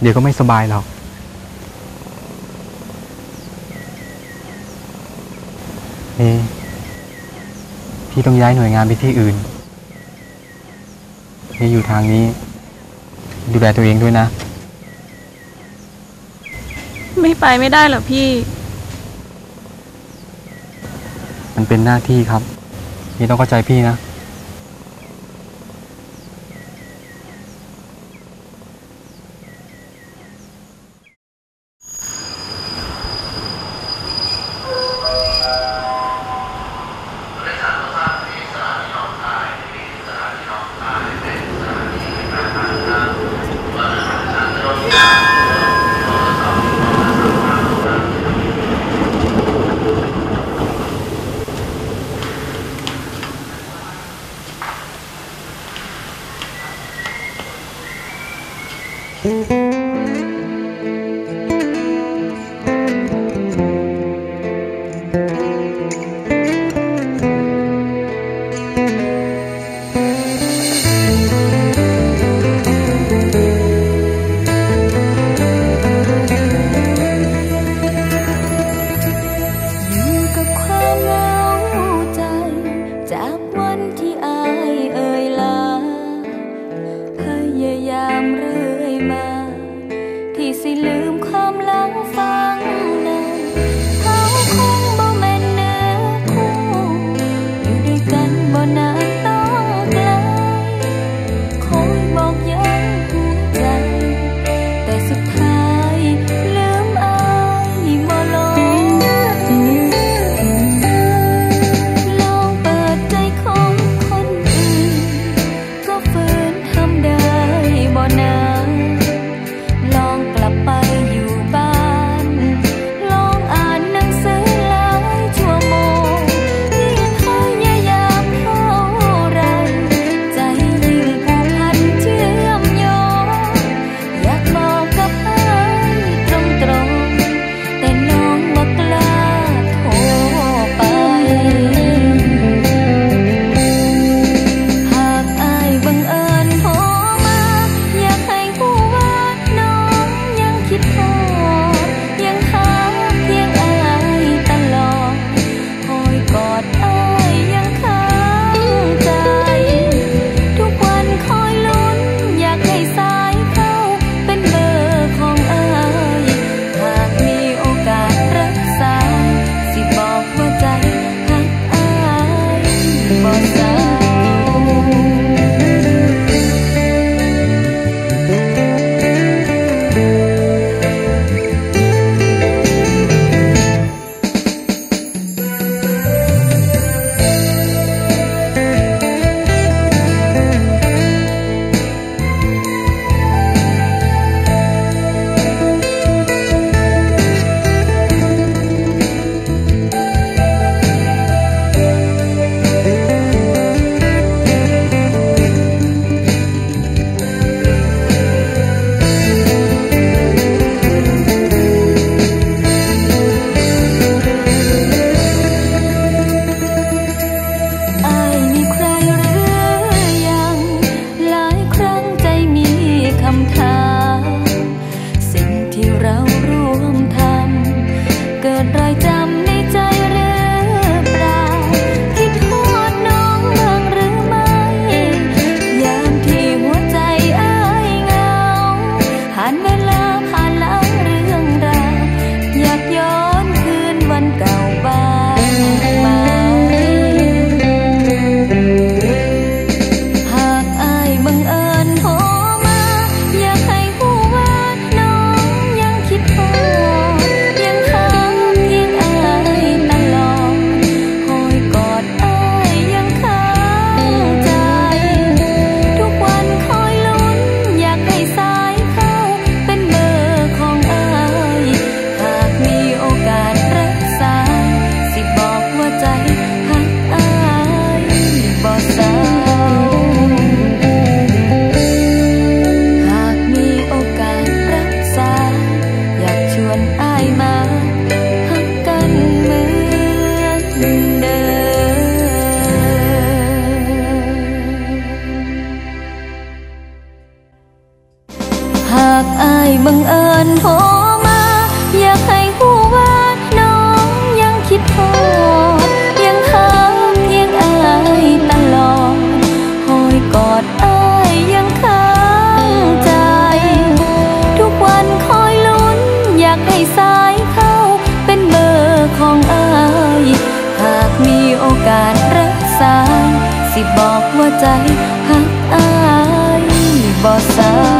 เดี๋ยวก็ไม่สบายหรอกเอะพี่ต้องย้ายหน่วยงานไปที่อื่นพี่อยู่ทางนี้ ดูแลตัวเองด้วยนะ ไม่ไปไม่ได้เหรอพี่ มันเป็นหน้าที่ครับพี่ต้องเข้าใจพี่นะ อยู่ รื่ บังเอิญโทรมา อยากให้หูว่าน้องยังคิดทอยังหาเพียงอายตลอดหอยกอดอายยังค้างใจ ทุกวันคอยลุ้น อยากให้สายเข้า เป็นเบอร์ของอาย หากมีโอกาสรักษา สิบอกว่าใจหักอายบอกสา